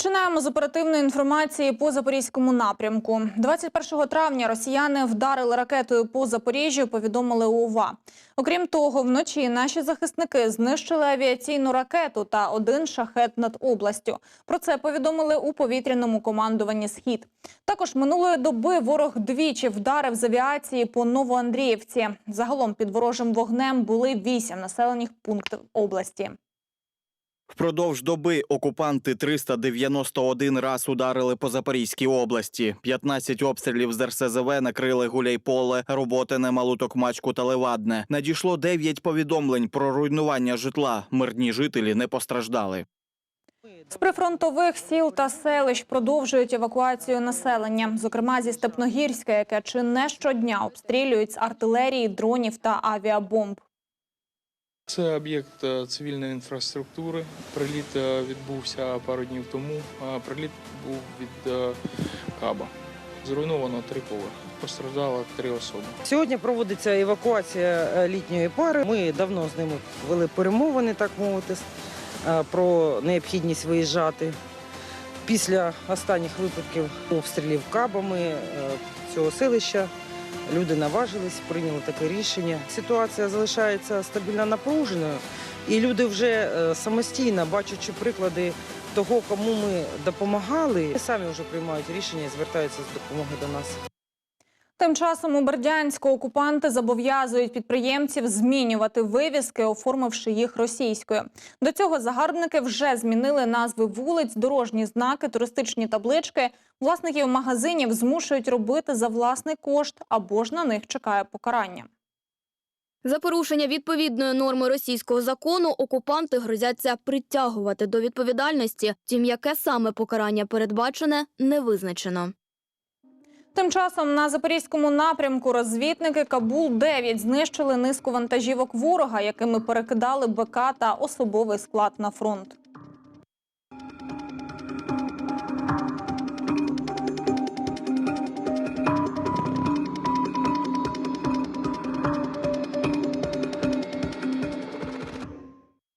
Починаємо з оперативної інформації по запорізькому напрямку. 21 травня росіяни вдарили ракетою по Запоріжжю. Повідомили УВА. Окрім того, вночі наші захисники знищили авіаційну ракету та один шахет над областю. Про це повідомили у повітряному командуванні Схід. Також минулої доби ворог двічі вдарив з авіації по Новоандріївці. Загалом під ворожим вогнем були вісім населених пунктів області. Впродовж доби окупанти 391 раз ударили по Запорізькій області. 15 обстрілів з РСЗВ накрили Гуляйполе, Роботине, Малутокмачку та Левадне. Надійшло 9 повідомлень про руйнування житла. Мирні жителі не постраждали. З прифронтових сіл та селищ продовжують евакуацію населення, зокрема зі Степногірська, яке чи не щодня обстрілюють з артилерії, дронів та авіабомб. Це об'єкт е, цивільної інфраструктури. Приліт е, відбувся пару днів тому. Приліт був від е, Каба. Зруйновано три поверхи. Постраждало три особи. Сьогодні проводиться евакуація літньої пари. Ми давно з ними вели перемовини, так мовити, про необхідність виїжджати. Після останніх випадків обстрілів кабами цього селища люди наважились, прийняли таке рішення. Ситуація залишається стабільно напруженою, і люди вже е, самостійно, бачачи приклади того, кому ми допомагали, самі вже приймають рішення і звертаються з допомогою до нас. Тим часом у Бердянську окупанти зобов'язують підприємців змінювати вивіски, оформивши їх російською. До цього загарбники вже змінили назви вулиць, дорожні знаки, туристичні таблички. Власників магазинів змушують робити за власний кошт або ж на них чекає покарання. За порушення відповідної норми російського закону окупанти грозяться притягувати до відповідальності, втім, яке саме покарання передбачене, не визначено. Тим часом на запорізькому напрямку розвідники Кабул-9 знищили низку вантажівок ворога, якими перекидали БК та особовий склад на фронт.